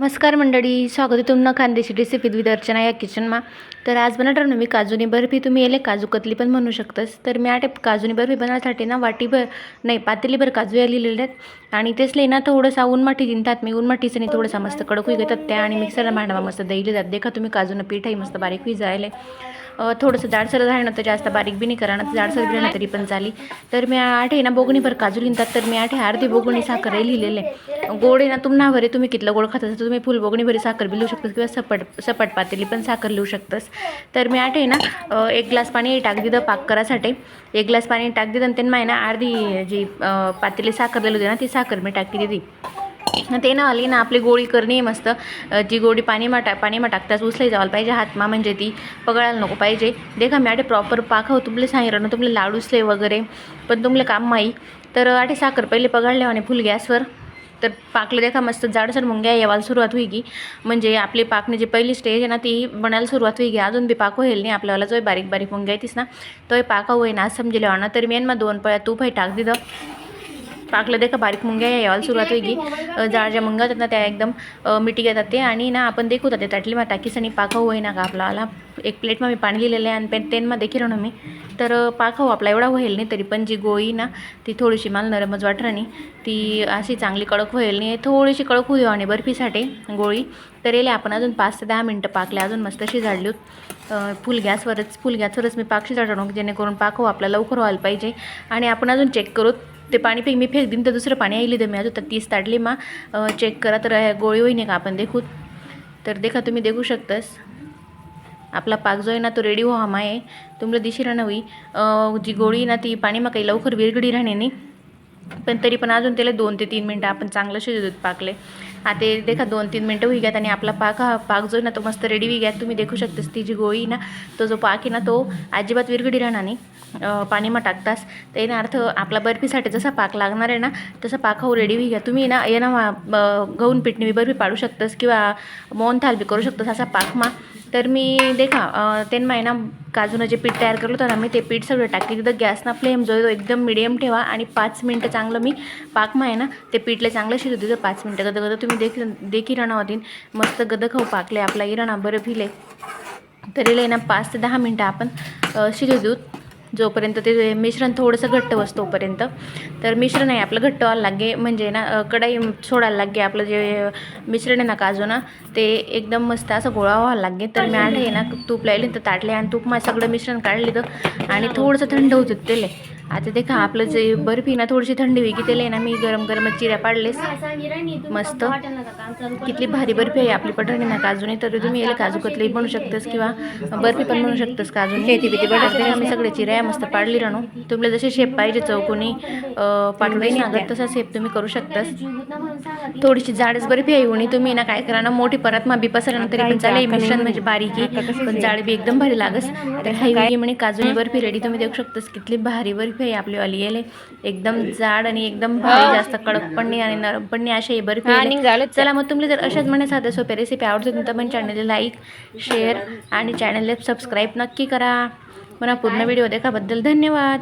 नमस्कार मंडळी स्वागत आहे तुमनं खानदेशी रेसिपी विद अर्चना या किचनमा तर आज बनवणार ना मी काजूनी बर्फी. तुम्ही येले काजू कतली पण म्हणू शकतास. तर मी आटे काजूनी बर्फी बनवण्यासाठी ना वाटीभर नाही पातेलीभर काजू या लिहिलेले आहेत. आणि तेचले ना थोडंसा उनमाठी दिनतात मी उनमाठीचं नाही थोडंसा मस्त कडक होई घेतात त्या आणि मिक्सरला भांडावा मस्त दही जात देखा तुम्ही काजूनं पीठही मस्त बारीक होई जायला थोडंसं जाडसर ना तर जास्त बारीक बी नाही करा जाडसर बी राहणं तरी पण चाली. तर मी आठ आहे ना बोगणीभर काजू लिहितात तर मी आठ आहे अर्धी बोगणी साखर आहे लिहिलेले गोड आहे ना तुम्हाला भरे तुम्ही कितलं गोड खात तर तुम्ही फुल बोगणी भरी साखर बी लिहू शकतास किंवा सपट सपट पातेली पण साखर लिहू शकतास. तर मी आठ आहे ना एक ग्लास पाणी टाक दिलं पाक करासाठी एक ग्लास पाणी टाक दिलं आणि त्यांना आहे ना अर्धी जी पातेली साखर दिली होती ना ती साखर मी टाकली दिली ते ना आली ना आपली गोळी करणे मस्त. जी गोळी पाणीमा टा पाणीमा टाकताच उचलाय जावायला पाहिजे हातमा म्हणजे ती. पगळायला नको पाहिजे. देखा मी आटे प्रॉपर पाक हो तुमले सांगितलं ना तुमले लाडू उचले वगैरे. पण तुमले काम माही तर आटे साखर पहिले पगळले आणि फुल गॅसवर. तर पाकले देखा मस्त जाडसर मुंग्या यावायला सुरुवात होई की म्हणजे आपली पाकने जी पहिली स्टेज आहे ना ती बनायला सुरुवात होई की अजून बी पाक होईल नाही आपल्याला जो बारीक बारीक मुंग्या येतीस ना. तो पाका होईना ना समजेल. ना तर मेन मग दोन पळ्या तूप हे टाक दिलं पाकलं देखा बारीक मुंग्या यायला सुरुवात होईल की ज्या मुंग्या होतात ना त्या एकदम मिठी घेतात ते. आणि ना आपण देखू ते ताटली मग टाकीस आणि पाकाऊ होई ना का आपल्याला एक प्लेटमा मी पाणी लिहिलेलं आहे आणि पेन तेनमा देखील ना मी. तर पाकाऊ आपला एवढा होईल नाही तरी पण जी गोळी ना ती थोडीशी मला नरमच वाटणार नाही. ती अशी चांगली कडक होईल नाही. थोडीशी कडक होऊ देऊ आणि बर्फीसाठी गोळी. तर येले आपण अजून पाच ते दहा मिनटं पाकले. अजून मस्त शिजाडली फुल गॅसवरच फुल गॅसवरच मी पाक शिजाडलो जेणेकरून पाकाऊ आपला लवकर व्हायला पाहिजे. आणि आपण अजून चेक करू. ते पाणी फेक मी फेक दिन तर दुसरं पाणी आईली तर मी अजून तर तीस ताटली मा चेक करा तर गोळी होईन का आपण देखू तर देखा तुम्ही देखू शकतास. आपला पाक जो आहे ना तो रेडी हो हमा आहे तुम्हाला दिशी राहणं होई. जी गोळी ना ती पाणी मग काही लवकर विरगडी राहणे नाही. पण तरी पण अजून त्याला दोन ते तीन मिनटं आपण चांगलं शिजू पाकले. आता देखा दोन तीन मिनटं होई घ्यात आणि आपला पाक हा पाक जो ना तो मस्त रेडी होई घ्यात तुम्ही देखू शकतास ती जी गोळी ना तो जो पाक आहे ना तो अजिबात विरगडी राहणार नाही. पाणीमा टाकतास. तर येणं अर्थ आपला बर्फीसाठी जसा पाक लागणार आहे ना तसा पाक हो रेडी होई घ्या तुम्ही ना ये ना गहून पिठणी बी बर्फी पाडू शकतास किंवा मोहन थाल बी करू शकतास असा पाकमा तर मी देखा तेन महिना आहे ना काजूनं जे पीठ तयार केलं होतं ना मी ते पीठ सगळं टाकते तिथं गॅसना फ्लेम जो आहे तो एकदम मिडियम ठेवा आणि पाच मिनटं चांगलं मी पाकमा आहे ना ते पीठला चांगलं शिजू तिथं पाच मिनटं. गदं गदं तुम्ही देखील देखी राणा होतीन मस्त गदं खाऊ पाकले आपला. इराणा बरं भिले तरी ना पाच ते दहा मिनटं आपण शिजू देऊ. जोपर्यंत ते मिश्रण थोडंसं घट्ट बस तोपर्यंत. तर मिश्रण आहे आपलं घट्ट व्हायला लागे म्हणजे ना कढाई सोडायला लागे आपलं जे मिश्रण आहे ना काजू ना ते एकदम मस्त असं गोळा व्हायला लागे तर मी आठ आहे ना तूप लावले तर ताटले आणि तूप माझं सगळं मिश्रण काढले तर आणि थोडंसं थंड होतं तेले आता ते खा आपलं जे बर्फी ना थोडीशी थंडी होई की तेले ना मी गरम गरम चिऱ्या पाडलेस. मस्त. कितली भारी बर्फी आहे आपली पटणी ना काजूने. तर तुम्ही याला काजू कतली बनवू शकतास किंवा बर्फी पण बनवू शकतास काजू शेती बिती बनवते आम्ही सगळे चिऱ्या मस्त पाडली राहणू तुम्हाला जसे शेप पाहिजे चौकोनी पाटोडी सांगत तसा शेप तुम्ही करू शकतास. थोडीशी जाडच बर्फी आहे उणी तुम्ही ना काय करा ना मोठी परत मा बी पसरा तरी पण चालेल. मिश्रण म्हणजे बारीकी पण जाड बी एकदम भारी लागस. तर हाई म्हणे काजूनी बर्फी रेडी तुम्ही देऊ शकतास. कितली भारी बर्फी. आहे आपली वाली येले एकदम जाड आणि एकदम भारी जास्त कडक पण नाही आणि नरम पण नाही अशी ही बर्फी आहे. चला मग तुम्ही जर अशाच म्हणे साध्या सोप्या रेसिपी आवडतात तर पण चॅनलला लाईक शेअर आणि चॅनलला सबस्क्राईब नक्की करा. मला पूर्ण व्हिडिओ देखाबद्दल धन्यवाद.